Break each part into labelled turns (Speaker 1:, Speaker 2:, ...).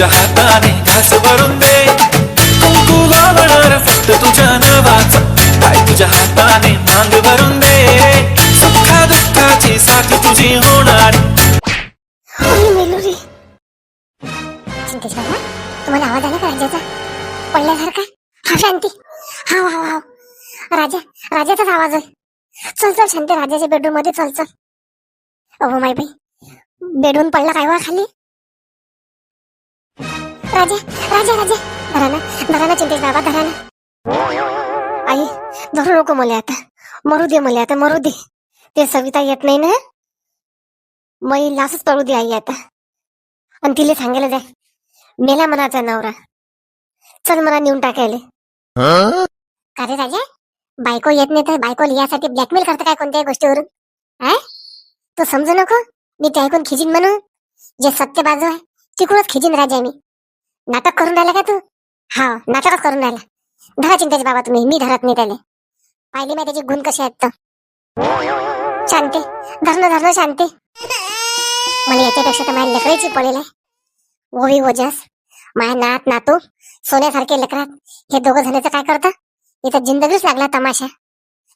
Speaker 1: तुझ्या हाताने घास भरून दे. कुंकू लावणार फक्त तुझ्या नावाचा. काय तुझ्या हाताने मांग भरून दे. सुखा दुःखाची साथी तुझी होणार.
Speaker 2: तुम्हाला आवाज आला का राजाचा पडल्यासारखा हा शांती. हा हा हा. राजा राजाचाच आवाज आहे. चल चल शांती. राजाच्या बेडरूममध्ये चल चल. अहो माय बाई बेडरूम पडला काय वा खाली? राजा राजा राजा. धरा ना चिंतेश बाबा धराना. आई धरू नको मला आता. मरू दे मला आता मरू दे. ते सविता येत नाही ना? मग लासच पडू दे आई आता. आणि तिला सांगायला जाय. मेला मनाचा नवरा. चल मला नेऊन टाकायले. का रे राजा? बायको येत नाही तर बायको यासाठी ब्लॅकमेल करता काय कोणत्याही गोष्टीवरून? आय तू समजू नको. मी ते ऐकून खिजीन म्हणून. जे सत्य बाजू आहे तिकडूनच खिजीन राजा मी. नाटक करून राहिला का तू? हा नाटकच करून राहिला. धरा चिंतेच बाबा तुम्ही मी धरत नाही त्याले. पाहिले मी त्याचे गुण कसे आहेत तर. शांती धरणं धरणं शांती. मला याच्यापेक्षा तर माझ्या लेकरायची पडेल आहे. ओवी ओजस माझ्या नात नातू सोन्यासारखे लेकरात हे दोघं जणांचं काय करतं? इथं जिंदगीच लागला तमाशा.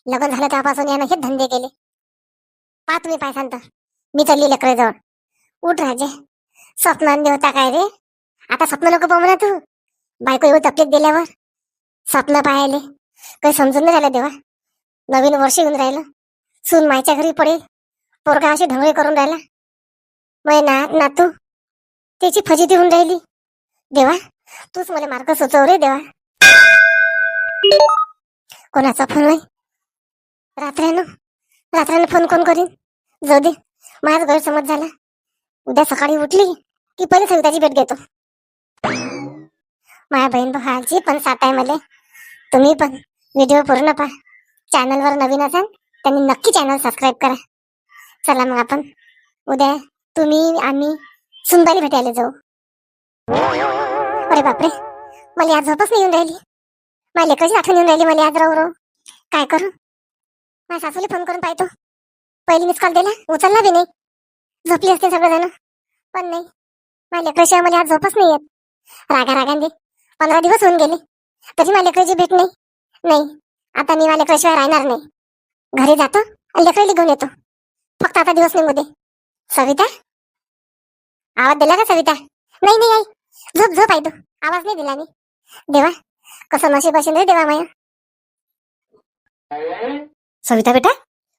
Speaker 2: लग्न झालं त्यापासून यानं हे धंदे केले. पा तुम्ही पाय सांगता मी चालली लेकराजवळ. उठ राजे. स्वप्नांनी होता काय रे? आता स्वप्न नको पाहू ना तू. बायको येऊ तकलीफ दिल्यावर. स्वप्न पाहायले. काही समजून नाही राहिलं देवा. नवीन वर्ष येऊन राहिलं. सून मायच्या घरी पडेल. पोरगा असे ढवळे करून राहिला. मै नात नातू त्याची फजिती होऊन राहिली. देवा तूच मला मार्ग सुचव रे देवा. कोणाचा फोन नाही? रात्र्यानं रात्र्यानं फोन कोण करीन? जाऊ दे माझाच गैरसमज झाला. उद्या सकाळी उठली की पहिले सविताची भेट घेतो. माझ्या बहीण भावाची पण साथ आहे मला तुम्ही पण व्हिडिओ पूर्ण पहा. चॅनलवर नवीन असाल त्यांनी नक्की चॅनल सबस्क्राईब करा. चला मग आपण उद्या तुम्ही आम्ही सुनबाई भेटायला जाऊ. अरे बापरे मला आज झोपच नाही येऊन राहिली. माझ्या लेकरची आठवण येऊन राहिली मला आज राहू राहू काय करू? माझ्या सासूला फोन करून पाहतो. पहिली मिस कॉल दिला उचलला बी नाही. झोपली असते सगळेजण पण नाही. माझ्या लेकराशिवाय मला आज झोपच नाही येत. रागा रागांनी पंधरा दिवस होऊन गेले. तरी मला लेकराची भेट नाही. नाही आता मी मला लेकराशिवाय राहणार नाही. घरी जातो आणि लेकराला घेऊन येतो. फक्त आता दिवस निघू दे. सविता? आवाज दिला का सविता? नाही नाही आई. झोप झोप आई तू. आवाज नाही दिला मी. देवा कसं नशीब असेल रे देवा माया. सविता बेटा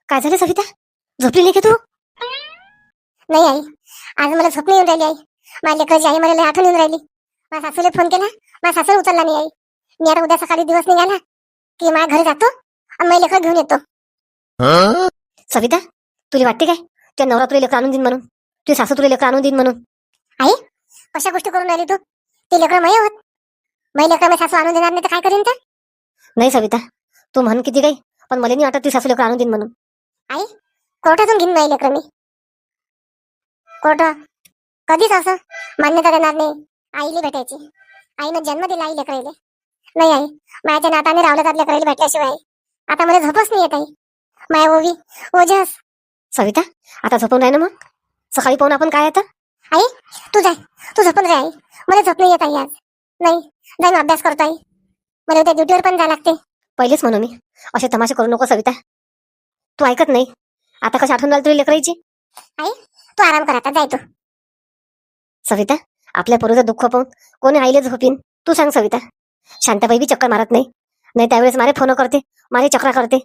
Speaker 2: काय झालं सविता? झोपली नाही का तू? नाही आई. आज मला झोप नाही येऊन राहिली आई. माझ्या लेकराची आई मला आठवण येऊन राहिली. माझ्या सासूला फोन केला. माझ्या सासूला उचलला नाही आई. मी आता उद्या सकाळी दिवस निघाला की माझ्या घरी जातो आणि माझ्या लेकर घेऊन येतो. सविता तुला वाटते काय? त्या नवरा तुला लेकर आणून देईन म्हणून. तुझी सासू तुला लेकर आणून देईन म्हणून. आई कशा गोष्टी करून राहिली तू? ते लेकर माय होत. माझी लेकर माझी सासू आणून देणार नाही तर काय करीन तर? नाही सविता तू म्हण किती काही पण मला नाही वाटत ती सासू लेकर आणून देईन म्हणून. आई कोर्टातून घेईन माझी लेकर मी. कोर्ट कधीच असं मान्यता देणार नाही. आईला भेटायची. आईनं जन्म दिला आई लेकराईले. नाही आई माझ्या नाताने रावलं त्यात लेकराईला भेटल्याशिवाय आता मला झोपच नाही येत आई. माया ओवी ओजस सविता आता झोपून राही ना मग? सकाळी पाहून आपण काय येतं आई तू जाय. तू झोपून राह आई. मला झोप नाही येत आई आज. नाही जाय मी अभ्यास करतो आई. मला उद्या ड्युटीवर पण जायला लागते. पहिलेच म्हणू मी. असे तमाशे करू नको सविता. तू ऐकत नाही. आता कशी आठवण झाली तुला लेकरायची आई तू आराम कर आता जाय तू. सविता आपल्या पोरूचं दुःख पाहून कोणी आईले झोपीन? तू सांग सविता. शांताबाई बी चक्कर मारत नाही. नाही त्यावेळेस मारे फोन करते मारे चक्रा करते.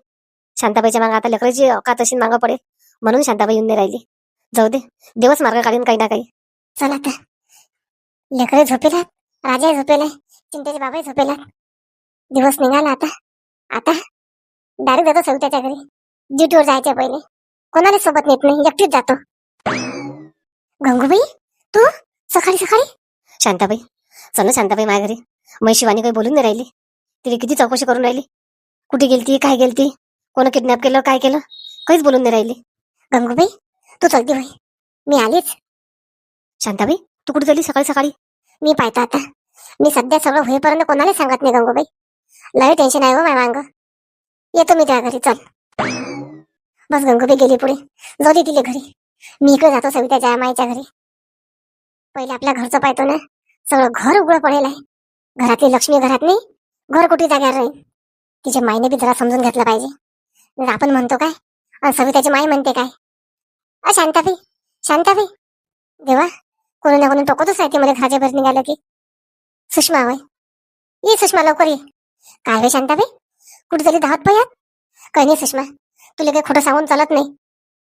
Speaker 2: शांताबाईच्या मागं आता लेकराची औकात तशी मागं पडेल म्हणून शांताबाई येऊन नाही राहिली. जाऊ दे दिवस मार्ग काढीन काही ना काही. चल आता. लेकरे झोपेला राजा झोपेला चिंतेचे बाबाही झोपेला दिवस निघाला आता. आता डायरेक्ट जातो सविताच्या घरी. ड्युटीवर जायच्या पहिले. कोणाला सोबत नेत नाही एकटीच जातो. गंगूबाई तू? सकाळी सकाळी? शांताबाई. चल ना शांताबाई माझ्या घरी. मै शिवानी काही बोलून नाही राहिली. तिने किती चौकशी करून राहिली. कुठे गेलती काय गेलती? कोण किडनॅप केलं काय केलं? काहीच बोलून नाही राहिली. गंगूबाई तू चलती बाई. मी आलीच. शांताबाई तू कुठे गेली सकाळी सकाळी? मी पाहतो आता. मी सध्या सगळं होईपर्यंत कोणाला सांगत नाही गंगूबाई. लय टेन्शन आहे हो माझ्या मांग. येतो मी त्या घरी चल. बस गंगूबाई गेली पुढे. जाऊ दे तिले घरी. मी इकडे जातो सविताच्या माईच्या घरी. पहिले आपल्या घरचं पाहतो ना. सगळं घर उघडं पडेल आहे. घरातली लक्ष्मी घरात नाही घर कुठे जाग्यावर राहील? तिचे मायने बी जरा समजून घेतलं पाहिजे. जर आपण म्हणतो काय? आणि सविताची माई म्हणते काय? अ शांताबाई शांताबाई. देवा कोणी ना कोणी टोकतच आहे ते मला घराच्या बाहेर निघालं की. सुषमा होय. ये सुषमा लवकर ये. काय होय शांताबाई? कुठे तरी धावत पयात काही नाही सुषमा. तुला काही खोटं सांगून चालत नाही.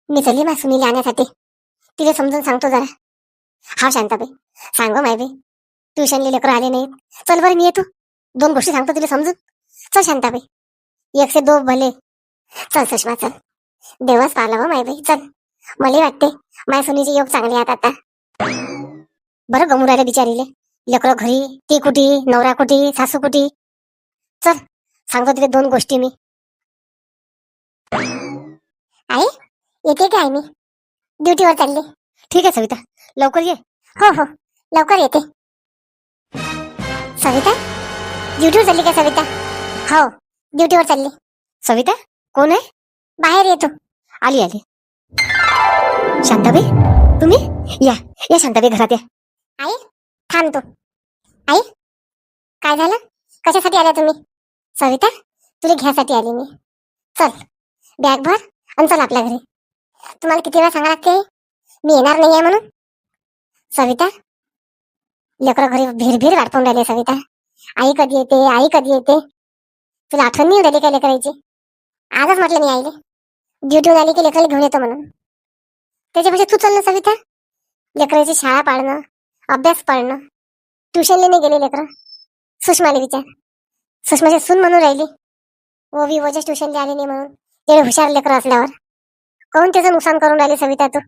Speaker 2: मी चली मा सुनीला आणण्यासाठी तिला समजून सांगतो जरा. हा शांताबाई. सांग मायबे बाई ट्युशनले लेकरं आले नाहीत. चल बरं मी येतो. दोन गोष्टी सांगतो तुला समजून. चल शांताबाई. एक से दो भले. चल सुषमा चल. देवाच पाहिलं हो मायबाई चल. मला वाटते माय सुनीचे योग चांगले आहेत आता. बरं गमू राहिले बिचारीले. लेकरं घरी ती कुठी नवरा कुठी सासू कुठी? चल सांगतो तुला दोन गोष्टी मी. आई येते काय मी? ड्युटीवर चालली. ठीक आहे सविता. लवकर ये. हो हो. लवकर येते. सविता? ड्युटीवर चालली का सविता? हो ड्युटीवर चालली. सविता कोण आहे? बाहेर येतो आली आली. शांताबाई तुम्ही? या या शांताबाई घरात या. आई थांबतो आई काय झालं? कशासाठी आल्या तुम्ही? सविता तुला घ्यासाठी आली मी. चल बॅग भर आणि चल आपल्या घरी. तुम्हाला किती वेळा सांगा लागते? मी येणार नाही आहे म्हणून. सविता लेकरं घरी भिरभीर भीर वाटपून राहिले सविता. आई कधी येते आई कधी येते? तुला आठवण नाही राहिली काय लेकरायची? आजच म्हटलं मी आईले. ड्युटीवर आली की लेकराला घेऊन येतो म्हणून. त्याच्यापेक्षा तू चल ना सविता. लेकराची शाळा पाळणं अभ्यास पाळणं. ट्युशनला नाही गेले लेकरं. सुषमाले विचार. सुषमाची सून म्हणून राहिली. ओवी वजस ट्युशनला आले नाही म्हणून. एवढे हुशार लेकरं असल्यावर. काहून त्याचं नुकसान करून राहिले सविता तू?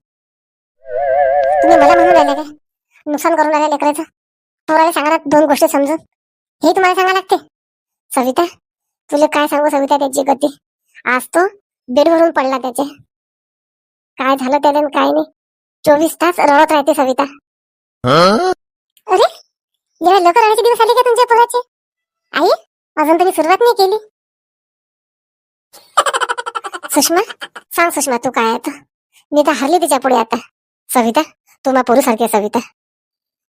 Speaker 2: तुम्ही मला म्हणून राहिले काय नुकसान करून राहिले लेकराचं? पोराला सांगा दोन गोष्टी समजून. हे तुम्हाला सांगा लागते. सविता तुला काय सांगू सविता त्याची गती आज तो बेडवरून पडला त्याचे काय झालं त्याला काय नाही? चोवीस तास रडत राहते सविता. अरे एवढ्या लवकर रडायचे दिवस आले का तुमच्या पोराचे? आई अजून तरी सुरुवात नाही केली. सुषमा सांग सुषमा तू काय आता? मी तर हरली तिच्या पुढे आता. सविता तू मा पोरू सारखी आहे सविता.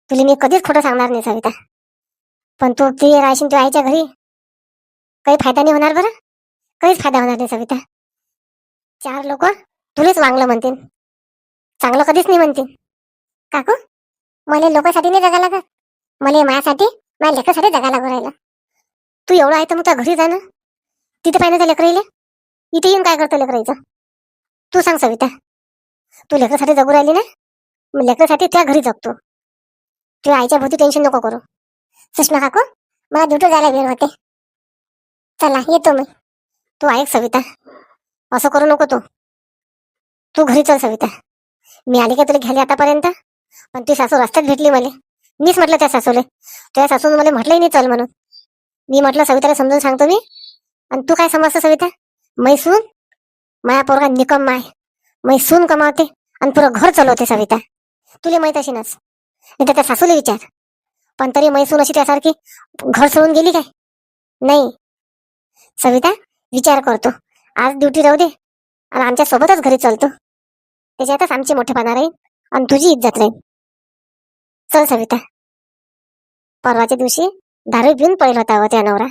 Speaker 2: तुला मी कधीच खोटं सांगणार नाही सविता. पण तू ती राहशील तू आईच्या घरी काही फायदा नाही होणार बरं? काहीच फायदा होणार नाही सविता. चार लोक तुलेच वांगलं म्हणतील. चांगलं कधीच नाही म्हणतील. काकू मला लोकांसाठी नाही जगा लागत. मला माझ्यासाठी माझ्या लेकरासाठी जगा लागू राहिला. तू एवढं आहे तर मग घरी जा ना. तिथे पाहिजे त्या लेकर इथे येऊन काय करतो लेकरायचं तू सांग सविता. तू लेकरासाठी जगू राहिली ना? मग लेकरासाठी त्या घरी जगतो. तू आईच्या भोवती टेन्शन नको करू. सुषमा काकू मला ड्युटी जायला वेळ होते. चला येतो मी. तू ऐक सविता. असं करू नको तू. तू घरी चल सविता. मी आली का तुला घ्यायला आतापर्यंत? पण ती सासू रस्त्यात भेटली मला. मीच म्हटलं त्या सासूले. त्या सासून मला म्हटलंही नाही चल म्हणून. मी म्हटलं सविताला समजून सांगतो मी. आणि तू काय समजतं सविता? मैसून माया पोरगा निकम माय. मैसून कमावते. आणि पुरं घर चालवते सविता. तुला माहीत असेनच नस नाही तर त्या सासूला विचार. पण तरी मैसून अशी त्यासारखी घर सोडून गेली काय? नाही. सविता विचार करतो. आज ड्युटी राहू दे. आणि आमच्या सोबतच घरी चलतो त्याच्यातच आमची मोठेपणा राहील आणि तुझी इज्जत राहील. चल सविता. परवाच्या दिवशी दारू पिऊन पडेल होता हो त्या नवरा.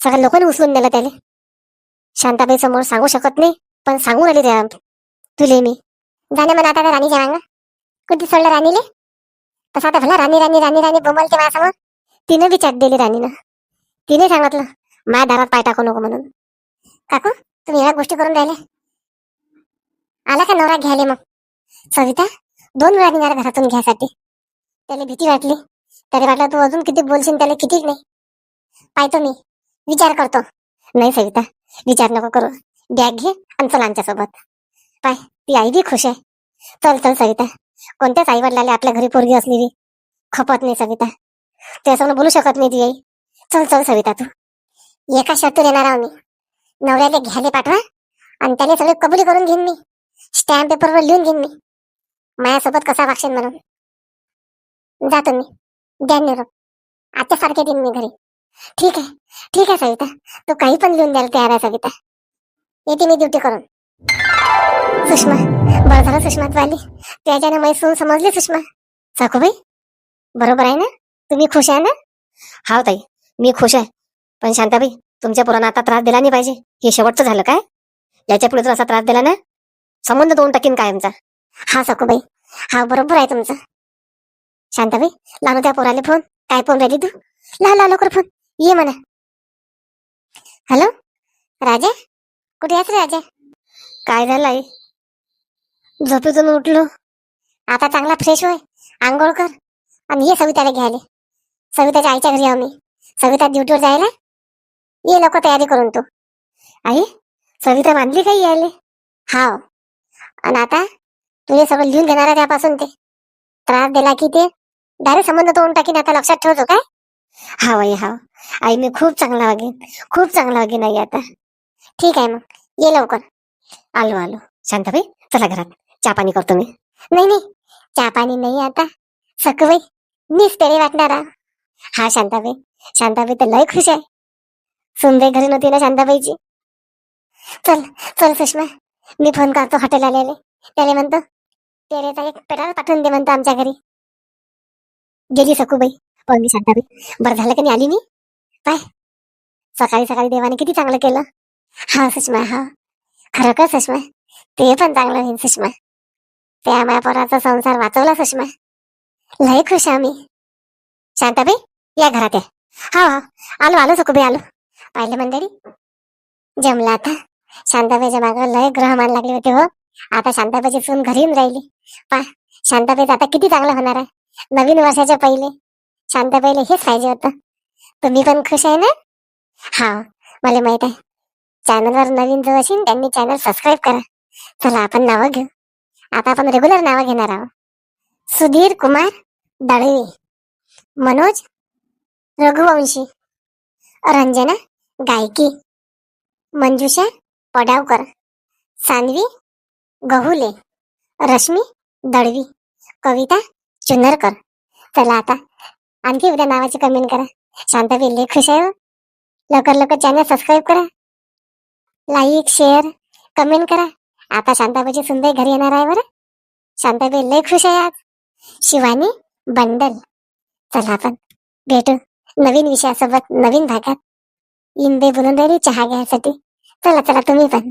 Speaker 2: सगळ्या लोकांनी उचलून नेलं त्याला. शांताबाई समोर सांगू शकत नाही पण सांगून आली त्या. तुले मी. जाण्या मला आता राणी राणीच्या कधी कुठे सोडलं राणीले? तसं आता भला राणी राणी राणी राणी बोंबलते माझ्यासमोर. तिनं बी चाट दिली राणीनं. तिने सांगितलं माझ्या दारात पाय टाकू नको म्हणून. काकू तुम्ही या गोष्टी करून राहिले. आला का नवरा घ्यायला मग? सविता दोन वेळा निघाला घरातून घ्यायसाठी. त्याला भीती वाटली. त्याला वाटलं तू अजून किती बोलशील त्याला किती नाही. पाहतो मी. विचार करतो. नाही सविता विचार नको करू. बॅग घे आणि चल आमच्यासोबत. पाय ती आई बी खुश आहे. चल चल सविता. कोणत्याच आई वडिलाला आपल्या घरी पोरगी असलेली खपत नाही सविता. त्यासमोर बोलू शकत नाही ती आई. चल चल सविता तू. एका शर्तून येणार आहो मी. नवऱ्याला घ्यायला पाठवा आणि त्याने सगळी कबुली करून घेईन मी. स्टॅम्प पेपरवर लिहून घेईन मी. माझ्यासोबत कसा वागशील म्हणून. जातो मी द्या निरोप. आता सारखे देईन मी घरी. ठीक आहे. ठीक आहे सविता. तू काही पण लिहून द्यायला तयार आहे सविता. येते मी ड्युटी करून. सुषमा. बरं झालं सुषमा तू आली. त्याच्याने मैसून समजली सुषमा? साखूबाई बरोबर आहे ना? तुम्ही खुश आहे ना? हा ताई मी खुश आहे. पण शांताबाई तुमच्या पोरांना आता त्रास दिला नाही पाहिजे. हे शेवटचं झालं काय? याच्यापुढे जर असा त्रास दिला ना संबंध दोन टाकीन कायमचा हा सखूबाई हा बरोबर आहे तुमचं. शांताबाई लावून त्या पोराले फोन. काय फोन राहिली तू? ला ला लवकर फोन. ये म्हणा. हॅलो? राजा? कुठे आहेस रे राजा? काय झालं आई झोपेतून उठलो. आता चांगला फ्रेश होय. आंघोळ कर. आणि ये सविताला घ्यायला. सविताच्या आईच्या घरी आम्ही. सविता ड्युटीवर जायला. ये लोक तयारी करून तू. आई सविता मानली काही यायले? हाव. आणि आता तुझे सगळं लिहून घेणार आहे त्यापासून ते. त्रास दिला की ते. डायरेक्ट संबंध तोडून टाकीन आता लक्षात ठेवतो काय? हाव आई हाव. आई मी खूप चांगला वागेन. खूप चांगला वागेन आई आता. ठीक आहे मग. ये लवकर. आलो आलो. शांताबाई चला घरात. चहा पाणी करतो मी. नाही नाही. चहा पाणी नाही आता. सकबाई मीच तरी वाटणारा हा शांताबाई. शांताबाई तर लय खुश आहे. सुनबाई घरी नव्हती ना शांताबाईची. चल चल सुषमा. मी फोन करतो हॉटेल आलेले त्याला म्हणतो पेढेचा एक पेटाला पाठवून दे म्हणतो आमच्या घरी. गेली सकूबाई पण मी शांताबाई. बरं झालं का नाही आली मी? काय सकाळी सकाळी देवाने किती चांगलं केलं. हा सुषमा हा. खरं का सुषमा? ते पण चांगलं होईल सुषमा. त्या माझ्या पोराचा संसार वाचवला सुषमा लय खुश आहे आम्ही. शांताबाई या घरात या. हा हा. आलो आलो सकुबी आलो. पाहिलं मंडळी? जमला आता. शांताबाईच्या मागं लय ग्रह मान लागले होते हो. आता शांताबाईची सून घरी येऊन राहिली. पा शांताबाईचं आता किती चांगलं होणार आहे. नवीन वर्षाच्या पहिले शांताबाईला हेच पाहिजे होतं. तुम्ही पण खुश आहे ना? हा मला माहीत आहे. चॅनलवर नवीन जो असेल त्यांनी चॅनल सबस्क्राईब करा. चला आपण नावं घेऊ. आता आपण रेग्युलर नावं घेणार आहोत. सुधीर कुमार दळवी मनोज रघुवंशी रंजना गायकी मंजुषा पडावकर सान्वी गहुले रश्मी दळवी कविता चुनरकर. चला आता आणखी उद्या नावाची कमेंट करा. शांताबाई लय खुश आहे हो. लवकर लवकर चॅनल सबस्क्राईब करा. लाईक शेअर कमेंट करा. आता शांताबाईची सुनबाई घरी येणार आहे बरं. शांताबाई लय खुश आहे आज. शिवानी बंडल. चला आपण भेटू. नवीन विषयासोबत नवीन भागात. इंदे बोलून राहिली चहा घ्यायसाठी. चला चला तुम्ही पण.